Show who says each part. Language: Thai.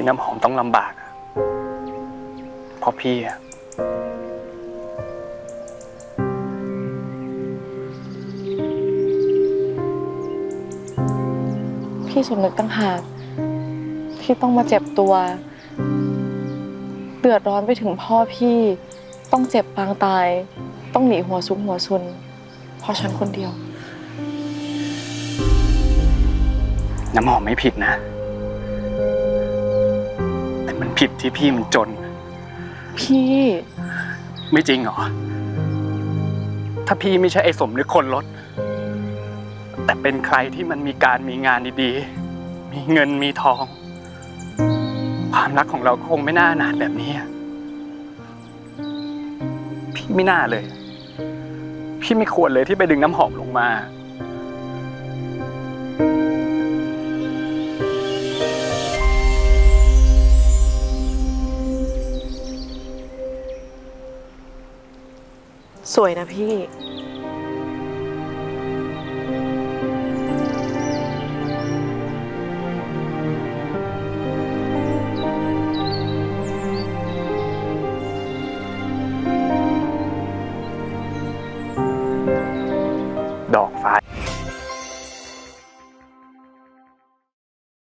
Speaker 1: ที่น้ำหอมต้องลำบากอะเพราะพี่อะ
Speaker 2: พี่สมนึกตั้งหากที่ต้องมาเจ็บตัว เดือดร้อนไปถึงพ่อพี่ ต้องเจ็บปางตาย ต้องหนีหัวซุกหัวซุนเพราะฉันคนเดียว
Speaker 1: น้ำหอมไม่ผิดนะแต่มัน ผิดที่พี่มันจน
Speaker 2: พี่
Speaker 1: ไม่จริงเหรอ ถ้าพี่ไม่ใช่ไอ้สมนึกคนรถ แต่เป็นใครที่มันมีการมีงานดีๆ มีเงินมีทอง ความรักของเราคงไม่น่าหนาดแบบนี้อะพี่ไม่น่าเลย พี่ไม่ควรเลยที่ไปดึงน้ำหอมลงมา
Speaker 2: สวยนะพี่
Speaker 1: ดอกฟ้า